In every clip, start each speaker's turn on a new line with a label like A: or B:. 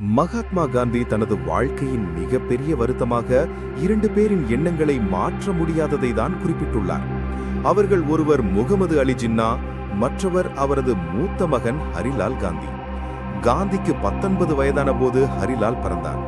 A: மகாத்மா காந்தி தனது வாழ்க்கையின் மிகப்பெரிய வருத்தமாக இரண்டு பேரின் எண்ணங்களை மாற்ற முடியாததை தான் குறிப்பிட்டுள்ளார். அவர்கள் ஒருவர் முகமது அலி ஜின்னா மற்றவர் அவரது மூத்த மகன் ஹரிலால் காந்தி. காந்திக்கு பத்தொன்பது வயதான போது ஹரிலால் பிறந்தார்.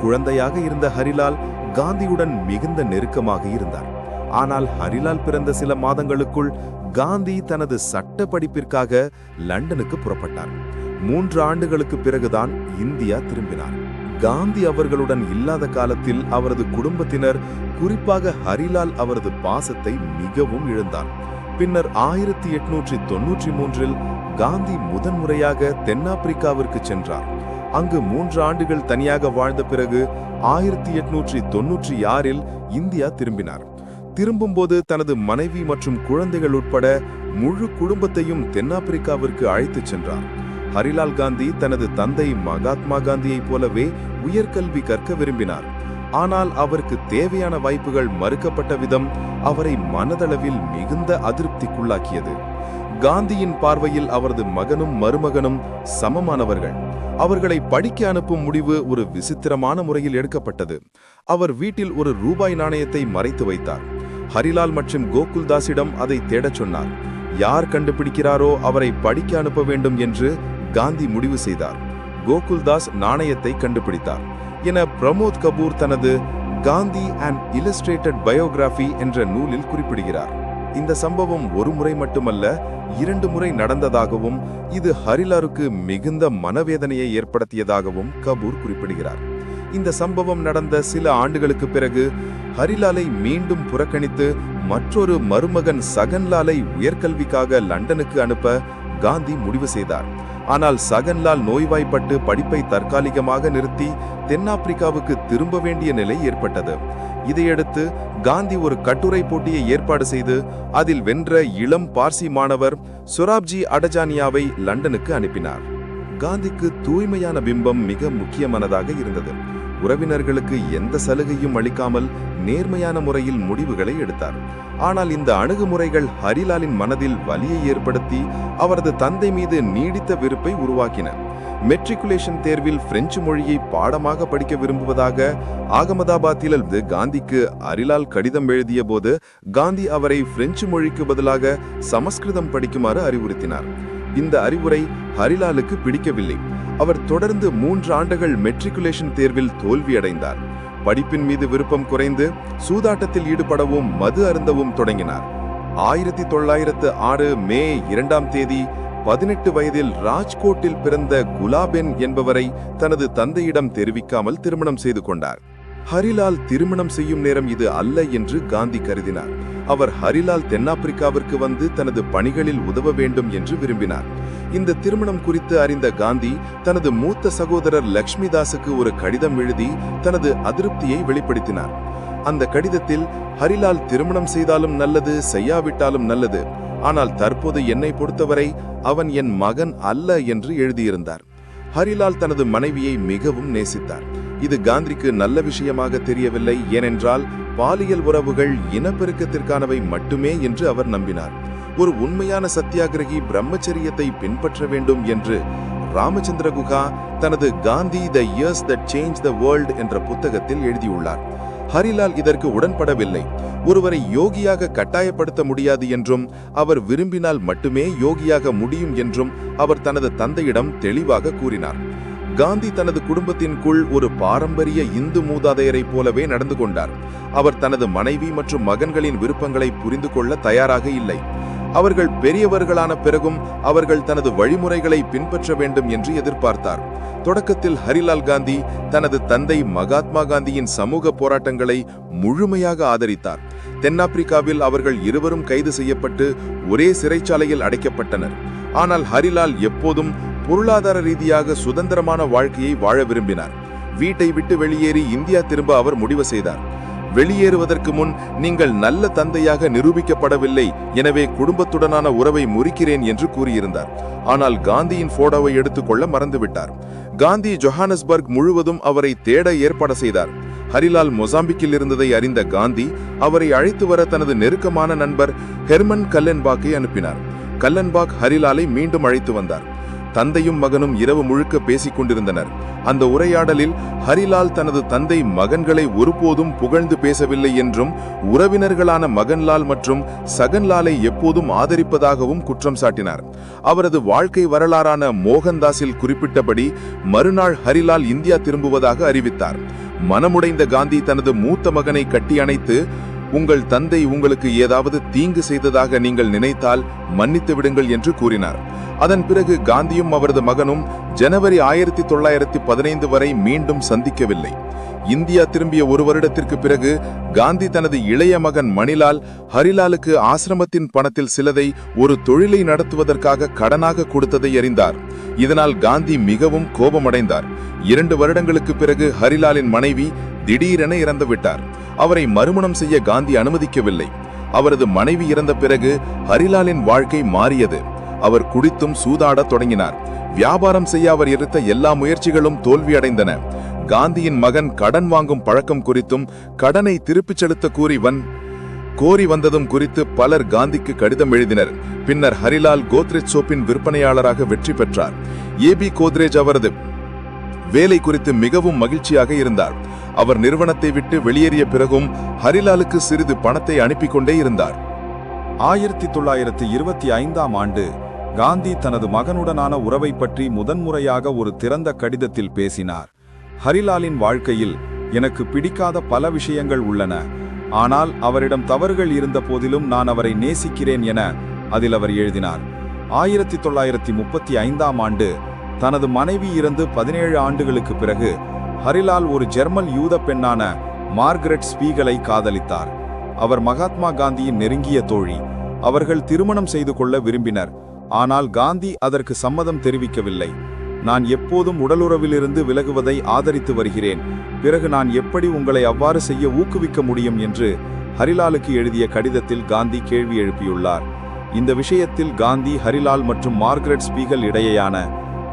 A: குழந்தையாக இருந்த ஹரிலால் காந்தியுடன் மிகுந்த நெருக்கமாக இருந்தார். ஆனால் ஹரிலால் பிறந்த சில மாதங்களுக்குள் காந்தி தனது சட்ட படிப்பிற்காக லண்டனுக்கு புறப்பட்டார். மூன்று ஆண்டுகளுக்கு பிறகுதான் இந்தியா திரும்பினார். காந்தி அவர்களுடன் இல்லாத காலத்தில் அவரது குடும்பத்தினர் குறிப்பாக ஹரிலால் அவரது பாசத்தை மிகவும் இழந்தார். பின்னர் ஆயிரத்தி எட்நூற்றி தொன்னூற்றி மூன்றில் காந்தி முதன்முறையாக தென்னாப்பிரிக்காவிற்கு சென்றார். அங்கு மூன்று ஆண்டுகள் தனியாக வாழ்ந்த பிறகு ஆயிரத்தி எட்நூற்றி தொன்னூற்றி ஆறில் இந்தியா திரும்பினார். திரும்பும்போது தனது மனைவி மற்றும் குழந்தைகள் உட்பட முழு குடும்பத்தையும் தென்னாப்பிரிக்காவிற்கு அழைத்துச் சென்றார். ஹரிலால் காந்தி தனது தந்தை மகாத்மா காந்தியைப் போலவே உயர்கல்வி கற்க விரும்பினார். ஆனால் அவருக்கு தேவையான வாய்ப்புகள் மறுக்கப்பட்ட விதம் அவரை மனதளவில் மிகுந்த அதிருப்திக்குள்ளாக்கியது. காந்தியின் பார்வையில் அவரது மகனும் மருமகனும் சமமானவர்கள். அவர்களை படிக்க அனுப்பும் முடிவு ஒரு விசித்திரமான முறையில் எடுக்கப்பட்டது. அவர் வீட்டில் ஒரு ரூபாய் நாணயத்தை மறைத்து வைத்தார். ஹரிலால் மற்றும் கோகுல்தாஸிடம் அதை தேடச் சொன்னார். யார் கண்டுபிடிக்கிறாரோ அவரை படிக்க அனுப்ப வேண்டும் என்று காந்தி முடிவு செய்தார். கோகுல்தாஸ் நாணயத்தை கண்டுபிடித்தார். என பிரமோத் கபூர் தனது காந்தி அண்ட் இலஸ்ட்ரேட்டட் பயோகிராஃபி என்ற நூலில் குறிப்பிடுகிறார். இந்த சம்பவம் ஒரு முறை மட்டுமல்ல இரண்டு முறை நடந்ததாகவும் இது ஹரிலாருக்கு மிகுந்த மனவேதனையை ஏற்படுத்தியதாகவும் கபூர் குறிப்பிடுகிறார். இந்த சம்பவம் நடந்த சில ஆண்டுகளுக்கு பிறகு ஹரிலாலை மீண்டும் புறக்கணித்து மற்றொரு மருமகன் சகன்லாலை உயர்கல்விக்காக லண்டனுக்கு அனுப்ப காந்தி முடிவு செய்தார். ஆனால் சகன்லால் நோய்வாய்ப்பட்டு படிப்பை தற்காலிகமாக நிறுத்தி தென்னாப்பிரிக்காவுக்கு திரும்ப வேண்டிய நிலை ஏற்பட்டது. இதையடுத்து காந்தி ஒரு கட்டுரை போட்டியை ஏற்பாடு செய்து அதில் வென்ற இளம் பார்சி மாணவர் சுராப்ஜி அடஜானியாவை லண்டனுக்கு அனுப்பினார். காந்திக்கு தூய்மையான பிம்பம் மிக முக்கியமானதாக இருந்தது. உறவினர்களுக்கு எந்த சலுகையும் அளிக்காமல் நேர்மையான முறையில் முடிவுகளை எடுத்தார். ஆனால் இந்த அணுகுமுறைகள் ஹரிலாலின் மனதில் வலியை ஏற்படுத்தி அவரது தந்தை மீது நீடித்த வெறுப்பை உருவாக்கின. மெட்ரிகுலேஷன் தேர்வில் பிரெஞ்சு மொழியை பாடமாக படிக்க விரும்புவதாக அகமதாபாத்திலிருந்து காந்திக்கு அரிலால் கடிதம் எழுதிய போது காந்தி அவரை பிரெஞ்சு மொழிக்கு பதிலாக சமஸ்கிருதம் படிக்குமாறு அறிவுறுத்தினார். இந்த அறிவுரை ஹரிலாலுக்கு பிடிக்கவில்லை. அவர் தொடர்ந்து மூன்று ஆண்டுகள் மெட்ரிகுலேஷன் தேர்வில் தோல்வியடைந்தார். படிப்பின் மீது விருப்பம் குறைந்து சூதாட்டத்தில் ஈடுபடவும் மது அருந்தவும் தொடங்கினார். ஆயிரத்தி தொள்ளாயிரத்து ஆறு மே இரண்டாம் தேதி பதினெட்டு வயதில் ராஜ்கோட்டில் பிறந்த குலாபென் என்பவரை தனது தந்தையிடம் தெரிவிக்காமல் திருமணம் செய்து கொண்டார். ஹரிலால் திருமணம் செய்யும் நேரம் இது அல்ல என்று காந்தி கருதினார். அவர் ஹரிலால் தென்னாப்பிரிக்காவிற்கு வந்து தனது பணிகளில் உதவ வேண்டும் என்று விரும்பினார். இந்த திருமணம் குறித்து அறிந்த காந்தி தனது மூத்த சகோதரர் லக்ஷ்மி தாஸுக்கு ஒரு கடிதம் எழுதி தனது அதிருப்தியை வெளிப்படுத்தினார். அந்த கடிதத்தில் ஹரிலால் திருமணம் செய்தாலும் நல்லது செய்யாவிட்டாலும் நல்லது. ஆனால் தற்போது என்னை பொறுத்தவரை அவன் என் மகன் அல்ல என்று எழுதியிருந்தார். ஹரிலால் தனது மனைவியை மிகவும் நேசித்தார். இது காந்திக்கு நல்ல விஷயமாக தெரியவில்லை ஏனென்றால் பாலியல் உறவுகள் இனப்பெருக்கத்திற்கானவை மட்டுமே என்று அவர் நம்பினார். ஒரு உண்மையான சத்தியாகிரகி பிரம்மச்சரியத்தை பின்பற்ற வேண்டும் என்று ராமச்சந்திர குகா தனது Gandhi the years that change the world என்ற புத்தகத்தில் எழுதியுள்ளார். ஹரிலால் இதற்கு உடன்படவில்லை. ஒருவரை யோகியாக கட்டாயப்படுத்த முடியாது என்றும் அவர் விரும்பினால் மட்டுமே யோகியாக முடியும் என்றும் அவர் தனது தந்தையிடம் தெளிவாக கூறினார். காந்தி தனது குடும்பத்தின்குள் ஒரு பாரம்பரிய இந்து மூதாதையரைப் போலவே நடந்து கொண்டார். அவர் தனது மனைவி மற்றும் மகன்களின் விருப்பங்களை புரிந்து கொள்ள தயாராக இல்லை. அவர்கள் பெரியவர்களான பிறகும் அவர்கள் தனது வழிமுறைகளை பின்பற்ற வேண்டும் என்று எதிர்பார்த்தார். தொடக்கத்தில் ஹரிலால் காந்தி தனது தந்தை மகாத்மா காந்தியின் சமூக போராட்டங்களை முழுமையாக ஆதரித்தார். தென்னாப்பிரிக்காவில் அவர்கள் இருவரும் கைது செய்யப்பட்டு ஒரே சிறைச்சாலையில் அடைக்கப்பட்டனர். ஆனால் ஹரிலால் எப்போதும் பொருளாதார ரீதியாக சுதந்திரமான வாழ்க்கையை வாழ விரும்பினார். வீட்டை விட்டு வெளியேறி இந்தியா திரும்ப அவர் முடிவு செய்தார். வெளியேறுவதற்கு முன் நீங்கள் நல்ல தந்தையாக நிரூபிக்கப்படவில்லை எனவே குடும்பத்துடனான உறவை முறிக்கிறேன் என்று கூறியிருந்தார். ஆனால் காந்தியின் போட்டோவை எடுத்துக்கொள்ள மறந்துவிட்டார். காந்தி ஜொஹானஸ்பர்க் முழுவதும் அவரை தேட ஏற்பாடு செய்தார். ஹரிலால் மொசாம்பிக்கில் இருந்ததை அறிந்த காந்தி அவரை அழைத்து வர தனது நெருக்கமான நண்பர் ஹெர்மன் கல்லன்பாக்கை அனுப்பினார். கல்லன்பாக் ஹரிலாலை மீண்டும் அழைத்து வந்தார். தந்தையும் மகனும் இரவு முழுக்க பேசிக் கொண்டிருந்தனர். அந்த உரையாடலில் ஹரிலால் தனது தந்தை மகன்களை ஒருபோதும் புகழ்ந்து பேசவில்லை என்றும் உறவினர்களான மகன்லால் மற்றும் சகன்லாலை எப்போதும் ஆதரிப்பதாகவும் குற்றம் சாட்டினார். அவரது வாழ்க்கை வரலாறான மோகன்தாஸில் குறிப்பிட்டபடி மறுநாள் ஹரிலால் இந்தியா திரும்புவதாக அறிவித்தார். மனமுடைந்த காந்தி தனது மூத்த மகனை கட்டி அணைத்து உங்கள் தந்தை உங்களுக்கு ஏதாவது தீங்கு செய்ததாக நீங்கள் நினைத்தால் மன்னித்து விடுங்கள் என்று கூறினார். அதன் பிறகு காந்தியும் அவரது மகனும் ஜனவரி ஆயிரத்தி தொள்ளாயிரத்தி பதினைந்து வரை மீண்டும் சந்திக்கவில்லை. இந்தியா திரும்பிய ஒரு வருடத்திற்கு பிறகு காந்தி தனது இளைய மகன் மணிலால் ஹரிலாலுக்கு ஆசிரமத்தின் பணத்தில் சிலதை ஒரு தொழிலை நடத்துவதற்காக கடனாக கொடுத்ததை அறிந்தார். இதனால் காந்தி மிகவும் கோபமடைந்தார். இரண்டு வருடங்களுக்கு பிறகு ஹரிலாலின் மனைவி திடீரென இறந்துவிட்டார் அவரை மறுமணம் செய்ய காந்தி அனுமதிக்கவில்லை. அவரது மனைவி இறந்த பிறகு ஹரிலாலின் வாழ்க்கை மாறியது. அவர் குடித்தும் சூதாடத் தொடங்கினார். வியாபாரம் செய்ய அவர் எடுத்த எல்லா முயற்சிகளும் தோல்வியடைந்தன. காந்தியின் மகன் கடன் வாங்கும் பழக்கம் குறித்தும் கடனை திருப்பிச் செலுத்த கூறி வன் கோரி வந்ததும் குறித்து பலர் காந்திக்கு கடிதம் எழுதினர். பின்னர் ஹரிலால் கோத்ரேஜ் சோப்பின் விற்பனையாளராக வெற்றி பெற்றார். ஏபி கோத்ரேஜ் அவரது வேலை குறித்து மிகவும் மகிழ்ச்சியாக இருந்தார். அவர் நிறுவனத்தை விட்டு வெளியேறிய பிறகும் ஹரிலாலுக்கு சிறிது பணத்தை அனுப்பி கொண்டே இருந்தார்.
B: ஆயிரத்தி தொள்ளாயிரத்தி இருபத்தி ஐந்தாம் ஆண்டு காந்தி தனது மகனுடனான உறவை பற்றி முதன்முறையாக ஒரு திறந்த கடிதத்தில் பேசினார். ஹரிலாலின் வாழ்க்கையில் எனக்கு பிடிக்காத பல விஷயங்கள் உள்ளன. ஆனால் அவரிடம் தவறுகள் இருந்த போதிலும் நான் அவரை நேசிக்கிறேன் என அதில் அவர் எழுதினார். ஆயிரத்தி தொள்ளாயிரத்தி முப்பத்தி ஐந்தாம் ஆண்டு தனது மனைவி இறந்து பதினேழு ஆண்டுகளுக்கு பிறகு ஹரிலால் ஒரு ஜெர்மன் யூத பெண்ணான மார்கரெட் ஸ்பீகலை காதலித்தார். அவர் மகாத்மா காந்தியின் நெருங்கிய தோழி. அவர்கள் திருமணம் செய்து கொள்ள விரும்பினர். ஆனால் காந்தி அதற்கு சம்மதம் தெரிவிக்கவில்லை. நான் எப்போதும் உடலுறவிலிருந்து விலகுவதை ஆதரித்து வருகிறேன். பிறகு நான் எப்படி உங்களை அவ்வாறு செய்ய ஊக்குவிக்க முடியும் என்று ஹரிலாலுக்கு எழுதிய கடிதத்தில் காந்தி கேள்வி எழுப்பியுள்ளார். இந்த விஷயத்தில் காந்தி ஹரிலால் மற்றும் மார்கரெட் ஸ்பீகல் இடையேயான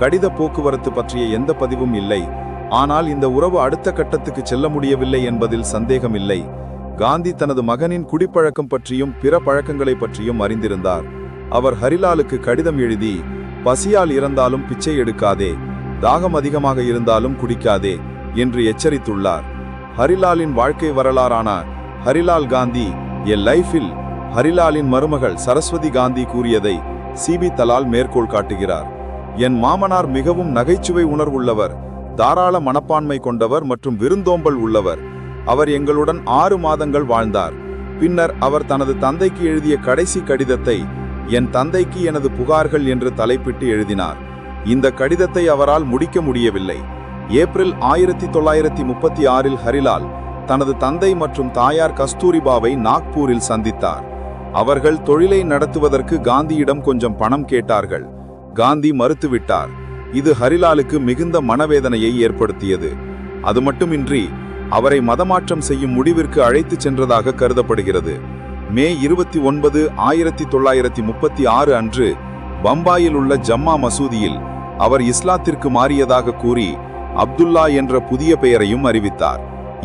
B: கடித போக்குவரத்து பற்றிய எந்த பதிவும் இல்லை. ஆனால் இந்த உறவு அடுத்த கட்டத்துக்கு செல்ல முடியவில்லை என்பதில் சந்தேகமில்லை. காந்தி தனது மகனின் குடிப்பழக்கம் பற்றியும் பிற பழக்கங்களை பற்றியும் அறிந்திருந்தார். அவர் ஹரிலாலுக்கு கடிதம் எழுதி பசியால் இறந்தாலும் பிச்சை எடுக்காதே தாகம் அதிகமாக இருந்தாலும் குடிக்காதே என்று எச்சரித்துள்ளார். ஹரிலாலின் வாழ்க்கை வரலாறான ஹரிலால் காந்தி எ லைஃபில் ஹரிலாலின் மருமகள் சரஸ்வதி காந்தி கூறியதை சிபி தலால் மேற்கோள் காட்டுகிறார். என் மாமனார் மிகவும் நகைச்சுவை உணர்வுள்ளவர் தாராள மனப்பான்மை கொண்டவர் மற்றும் விருந்தோம்பல் உள்ளவர். அவர் எங்களுடன் ஆறு மாதங்கள் வாழ்ந்தார். பின்னர் அவர் தனது தந்தைக்கு எழுதிய கடைசி கடிதத்தை என் தந்தைக்கு எனது புகார்கள் என்று தலைப்பிட்டு எழுதினார். இந்த கடிதத்தை அவரால் முடிக்க முடியவில்லை. ஏப்ரல் ஆயிரத்தி தொள்ளாயிரத்தி முப்பத்தி ஆறில் ஹரிலால் தனது தந்தை மற்றும் தாயார் கஸ்தூரிபாவை நாக்பூரில் சந்தித்தார். அவர்கள் தொழிலை நடத்துவதற்கு காந்தியிடம் கொஞ்சம் பணம் கேட்டார்கள். காந்தி மறுத்துவிட்டார். இது ஹரிலாலுக்கு மிகுந்த மனவேதனையை ஏற்படுத்தியது. அது மட்டுமின்றி அவரை மதமாற்றம் செய்யும் முடிவிற்கு அழைத்துச் சென்றதாக கருதப்படுகிறது. மே இருபத்தி ஒன்பது ஆயிரத்தி தொள்ளாயிரத்தி முப்பத்தி ஆறு அன்று பம்பாயில் உள்ள ஜம்மா மசூதியில் அவர் இஸ்லாத்திற்கு மாறியதாக கூறி அப்துல்லா என்ற புதிய பெயரையும் அறிவித்தார்.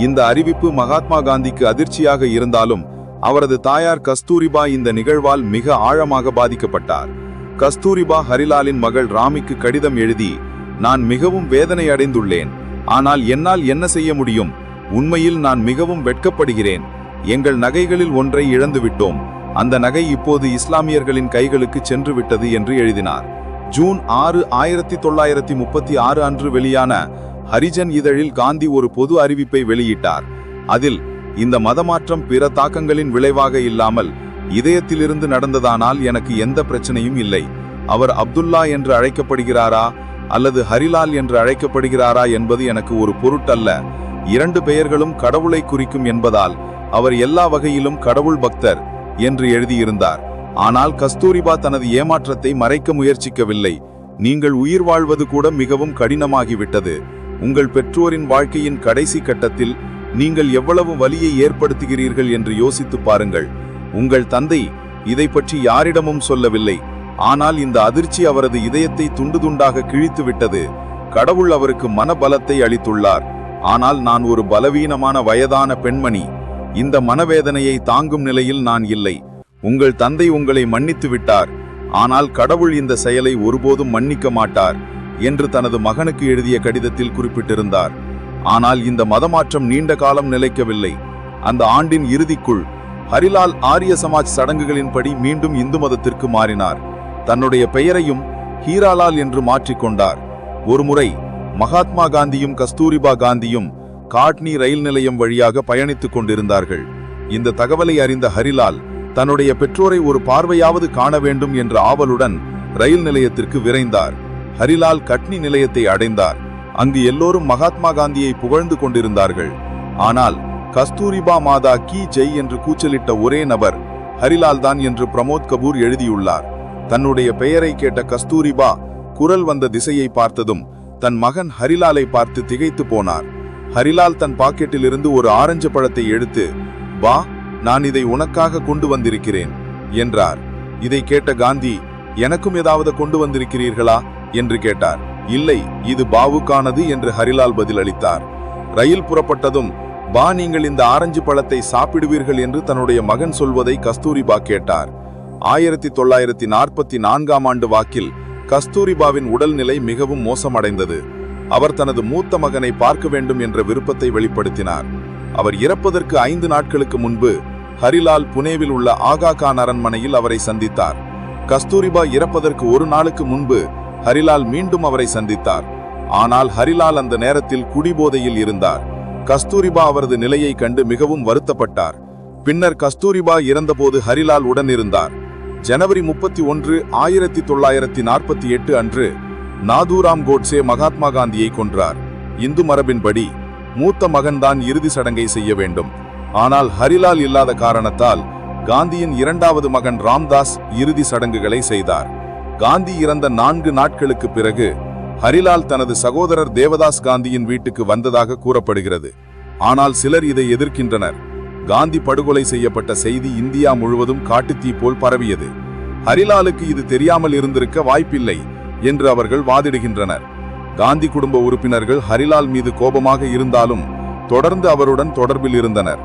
B: இந்த அறிவிப்பு மகாத்மா காந்திக்கு அதிர்ச்சியாக இருந்தாலும் அவரது தாயார் கஸ்தூரிபா இந்த நிகழ்வால் மிக ஆழமாக பாதிக்கப்பட்டார். கஸ்தூரிபா ஹரிலாலின் மகள் ராமிக்கு கடிதம் எழுதி நான் மிகவும் வேதனை அடைந்துள்ளேன் ஆனால் என்னால் என்ன செய்ய முடியும்? உண்மையில் நான் மிகவும் வெட்கப்படுகிறேன். எங்கள் நகைகளில் ஒன்றை இழந்துவிட்டோம். அந்த நகை இப்போது இஸ்லாமியர்களின் கைகளுக்கு சென்று விட்டது என்று எழுதினார். ஜூன் ஆறு ஆயிரத்தி தொள்ளாயிரத்தி முப்பத்தி ஆறு அன்று வெளியான ஹரிஜன் இதழில் காந்தி ஒரு பொது அறிவிப்பை வெளியிட்டார். அதில் இந்த மதமாற்றம் பிற தாக்கங்களின் விளைவாக இல்லாமல் இதயத்திலிருந்து நடந்ததானால் எனக்கு எந்த பிரச்சனையும் இல்லை. அவர் அப்துல்லா என்று அழைக்கப்படுகிறாரா? அல்லது ஹரிலால் என்று அழைக்கப்படுகிறாரா? என்பது எனக்கு ஒரு பொருட்டல்ல. இரண்டு பெயர்களும் கடவுளை குறிக்கும் என்பதால் அவர் எல்லா வகையிலும் கடவுள் பக்தர் என்று எழுதியிருந்தார். ஆனால் கஸ்தூரிபா தனது ஏமாற்றத்தை மறைக்க முயற்சிக்கவில்லை. நீங்கள் உயிர் வாழ்வது கூட மிகவும் கடினமாகிவிட்டது. உங்கள் பெற்றோரின் வாழ்க்கையின் கடைசி கட்டத்தில் நீங்கள் எவ்வளவு வலியை ஏற்படுத்துகிறீர்கள் என்று யோசித்து பாருங்கள். உங்கள் தந்தை இதை பற்றி யாரிடமும் சொல்லவில்லை. ஆனால் இந்த அதிர்ச்சி அவரது இதயத்தை துண்டு துண்டாக கிழித்து விட்டது கடவுள் அவருக்கு மன பலத்தை அளித்துள்ளார். ஆனால் நான் ஒரு பலவீனமான வயதான பெண்மணி. இந்த மனவேதனையை தாங்கும் நிலையில் நான் இல்லை. உங்கள் தந்தை உங்களை மன்னித்து விட்டார். ஆனால் கடவுள் இந்த செயலை ஒருபோதும் மன்னிக்க மாட்டார் என்று தனது மகனுக்கு எழுதிய கடிதத்தில் குறிப்பிட்டிருந்தார். ஆனால் இந்த மதமாற்றம் நீண்ட காலம் நிலைக்கவில்லை. அந்த ஆண்டின் இறுதிக்குள் ஹரிலால் ஆரிய சமாஜ் சடங்குகளின்படி மீண்டும் இந்து மதத்திற்கு மாறினார். தன்னுடைய பெயரையும் ஹீராலால் என்று மாற்றிக்கொண்டார். ஒருமுறை மகாத்மா காந்தியும் கஸ்தூரிபா காந்தியும் காட்னி ரயில் நிலையம் வழியாக பயணித்துக் கொண்டிருந்தார்கள். இந்த தகவலை அறிந்த ஹரிலால் தன்னுடைய பெற்றோரை ஒரு பார்வையாவது காண வேண்டும் என்ற ஆவலுடன் ரயில் நிலையத்திற்கு விரைந்தார். ஹரிலால் கட்னி நிலையத்தை அடைந்தார். அங்கு எல்லோரும் மகாத்மா காந்தியை புகழ்ந்து கொண்டிருந்தார்கள். ஆனால் கஸ்தூரிபா மாதா கி ஜெய் என்று கூச்சலிட்ட ஒரே நபர் ஹரிலால் தான் என்று பிரமோத் கபூர் எழுதியுள்ளார். தன்னுடைய பெயரை கேட்ட கஸ்தூரிபா குரல் வந்த திசையை பார்த்ததும் தன் மகன் ஹரிலாலை பார்த்து திகைத்து போனார். ஹரிலால் தன் பாக்கெட்டிலிருந்து ஒரு ஆரஞ்சு பழத்தை எடுத்து வா நான் இதை உனக்காக கொண்டு வந்திருக்கிறேன் என்றார். இதை கேட்ட காந்தி எனக்கும் ஏதாவது கொண்டு வந்திருக்கிறீர்களா? என்று கேட்டார். இல்லை இது பாவுக்கானது என்று ஹரிலால் பதிலளித்தார். ரயில் புறப்பட்டதும் பா நீங்கள் இந்த ஆரஞ்சு பழத்தை சாப்பிடுவீர்கள் என்று தன்னுடைய மகன் சொல்வதை கஸ்தூரிபா கேட்டார். ஆயிரத்தி தொள்ளாயிரத்தி நாற்பத்தி நான்காம் ஆண்டு வாக்கில் கஸ்தூரிபாவின் உடல்நிலை மிகவும் மோசமடைந்தது. அவர் தனது மூத்த மகனை பார்க்க வேண்டும் என்ற விருப்பத்தை வெளிப்படுத்தினார். அவர் இறப்பதற்கு ஐந்து நாட்களுக்கு முன்பு ஹரிலால் புனேவில் உள்ள ஆகா கான் அரண்மனையில் அவரை சந்தித்தார். கஸ்தூரிபா இறப்பதற்கு ஒரு நாளுக்கு முன்பு ஹரிலால் மீண்டும் அவரை சந்தித்தார். ஆனால் ஹரிலால் அந்த நேரத்தில் குடிபோதையில் இருந்தார். கஸ்தூரிபா அவரது நிலையை கண்டு மிகவும் வருத்தப்பட்டார். பின்னர் கஸ்தூரிபா இறந்தபோது ஹரிலால் உடன் இருந்தார். ஜனவரி முப்பத்தி ஒன்று ஆயிரத்தி தொள்ளாயிரத்தி நாற்பத்தி எட்டு அன்று நாதுராம் கோட்சே மகாத்மா காந்தியை கொன்றார். இந்து மரபின்படி மூத்த மகன்தான் இறுதி சடங்கை செய்ய வேண்டும். ஆனால் ஹரிலால் இல்லாத காரணத்தால் காந்தியின் இரண்டாவது மகன் ராம்தாஸ் இறுதி சடங்குகளை செய்தார். காந்தி இறந்த நான்கு நாட்களுக்கு பிறகு ஹரிலால் தனது சகோதரர் தேவதாஸ் காந்தியின் வீட்டுக்கு வந்ததாக கூறப்படுகிறது. ஆனால் சிலர் இதை எதிர்க்கின்றனர். காந்தி படுகொலை செய்யப்பட்ட செய்தி இந்தியா முழுவதும் காட்டுத்தீ போல் பரவியது. ஹரிலாலுக்கு இது தெரியாமல் இருந்திருக்க வாய்ப்பில்லை. என்று அவர்கள் வாதிடுகின்றனர். காந்தி குடும்ப உறுப்பினர்கள் ஹரிலால் மீது கோபமாக இருந்தாலும் தொடர்ந்து அவருடன் தொடர்பில் இருந்தனர்.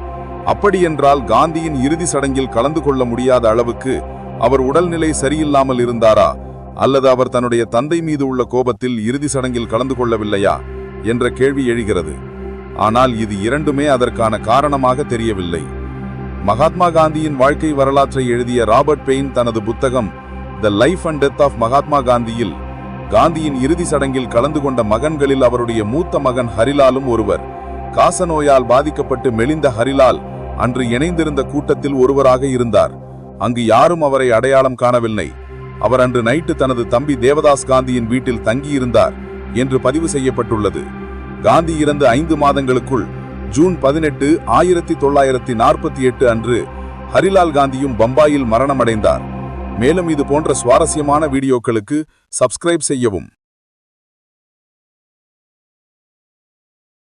B: அப்படியென்றால் காந்தியின் இறுதி சடங்கில் கலந்து கொள்ள முடியாத அளவுக்கு அவர் உடல்நிலை சரியில்லாமல் இருந்தாரா? அல்லது அவர் தன்னுடைய தந்தை மீது உள்ள கோபத்தில் இறுதி சடங்கில் கலந்து கொள்ளவில்லையா? என்ற கேள்வி எழுகிறது. ஆனால் இது இரண்டுமே அதற்கான காரணமாக தெரியவில்லை. மகாத்மா காந்தியின் வாழ்க்கை வரலாற்றை எழுதிய ராபர்ட் பெயின் தனது புத்தகம் the life and death of Mahatma காந்தியில் காந்தியின் இறுதி சடங்கில் கலந்து கொண்ட மகன்களில் அவருடைய மூத்த மகன் ஹரிலாலும் ஒருவர். காசநோயால் பாதிக்கப்பட்டு மெலிந்த ஹரிலால் அன்று இணைந்திருந்த கூட்டத்தில் ஒருவராக இருந்தார். அங்கு யாரும் அவரை அடையாளம் காணவில்லை. அவர் அன்று நைட்டு தனது தம்பி தேவதாஸ் காந்தியின் வீட்டில் தங்கியிருந்தார் என்று பதிவு செய்யப்பட்டுள்ளது. காந்தி இறந்து ஐந்து மாதங்களுக்குள் ஜூன் பதினெட்டு ஆயிரத்தி தொள்ளாயிரத்தி நாற்பத்தி எட்டு அன்று ஹரிலால் காந்தியும் பம்பாயில் மரணமடைந்தார். மேலும் இது போன்ற சுவாரஸ்யமான வீடியோக்களுக்கு சப்ஸ்கிரைப் செய்யவும்.